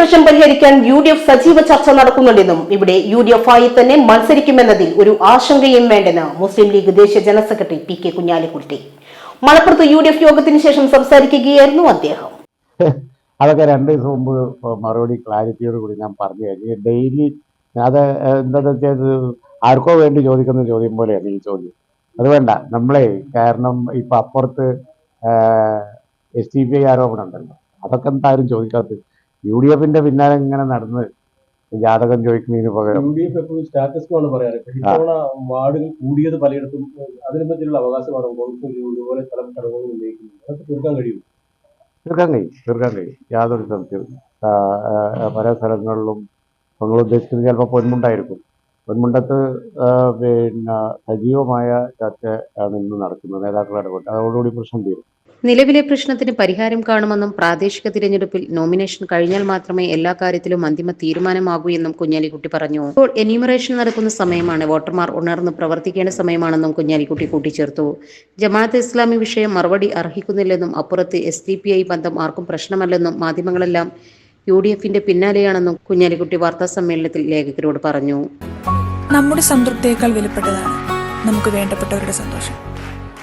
പ്രശ്നം പരിഹരിക്കാൻ U D F സജീവ ചർച്ച നടക്കുന്നുണ്ടെന്നും ഇവിടെ യു ഡി എഫ് ആയി തന്നെ മത്സരിക്കുമെന്നതിൽ ഒരു ആശങ്കയും വേണ്ടെന്ന് മുസ്ലിം ലീഗ് ദേശീയ general secretary P K Kunhalikutty. മലപ്പുറത്ത് യു ഡി എഫ് യോഗത്തിന് ശേഷം സംസാരിക്കുകയായിരുന്നു അദ്ദേഹം. അതൊക്കെ രണ്ട് ദിവസം മുമ്പ് മറുപടി ക്ലാരിറ്റിയോട് കൂടി ഞാൻ പറഞ്ഞു കഴിഞ്ഞു. ഡെയിലി അത് എന്താ വെച്ചാൽ ആർക്കോ വേണ്ടി ചോദിക്കുന്ന ചോദ്യം പോലെയാണ് ഈ ചോദ്യം. അത് വേണ്ട. നമ്മളെ കാരണം ഇപ്പം അപ്പുറത്ത് എസ് ടി പി ഐ ആരോപണം ഉണ്ടല്ലോ. അതൊക്കെ എന്തായാലും ചോദിക്കാത്തത് യു ഡി എഫിന്റെ പിന്നാലെ ഇങ്ങനെ നടന്ന് ജാതകം ചോദിക്കുന്നതിന് പകരം യു ഡി എഫ് എപ്പോഴും സ്റ്റാറ്റസ് ആണ് പറയാറ്. ഇത്തവണ വാർഡുകൾ കൂടിയത് പലയിടത്തും അതിനെ പറ്റിയുള്ള അവകാശമാണ് കോൺഗ്രസ് ഉന്നയിക്കുന്നത്. അതൊക്കെ തീർക്കാൻ കഴിയും തീർക്കാൻ കഴിയും തീർക്കാൻ കഴിയും. യാതൊരു സംശയവും പല സ്ഥലങ്ങളിലും നിങ്ങൾ ഉദ്ദേശിക്കുന്നത് ചിലപ്പോൾ പൊന്മുണ്ടായിരിക്കും. പൊന്മുണ്ടത്ത് പിന്നെ സജീവമായ ചർച്ച ആണ് ഇന്ന് നടക്കുന്നത് നേതാക്കളുടെ ഇടപെട്ട് അതോടുകൂടി പ്രശ്നം തീരും. നിലവിലെ പ്രശ്നത്തിന് പരിഹാരം കാണുമെന്നും പ്രാദേശിക തിരഞ്ഞെടുപ്പിൽ നോമിനേഷൻ കഴിഞ്ഞാൽ മാത്രമേ എല്ലാ കാര്യത്തിലും അന്തിമ തീരുമാനമാകൂ എന്നും കുഞ്ഞാലിക്കുട്ടി പറഞ്ഞു. ഇപ്പോൾ എന്യൂമറേഷൻ നടക്കുന്ന സമയമാണ് വോട്ടർമാർ ഉണർന്ന് പ്രവർത്തിക്കേണ്ട സമയമാണെന്നും കുഞ്ഞാലിക്കുട്ടി കൂട്ടിച്ചേർത്തു. ജമാഅത്ത് ഇസ്ലാമി വിഷയം മറുപടി അർഹിക്കുന്നില്ലെന്നും അപ്പുറത്ത് എസ് ഡി പി ഐ ബന്ധം ആർക്കും പ്രശ്നമല്ലെന്നും മാധ്യമങ്ങളെല്ലാം യു ഡി എഫിന്റെ പിന്നാലെയാണെന്നും കുഞ്ഞാലിക്കുട്ടി വാർത്താ സമ്മേളനത്തിൽ ലേഖകരോട് പറഞ്ഞു. നമ്മുടെ സംതൃപ്തിയേക്കാൾ വിലപ്പെട്ടതാണ്. നമുക്ക് വേണ്ടപ്പെട്ടവരുടെ സന്തോഷം.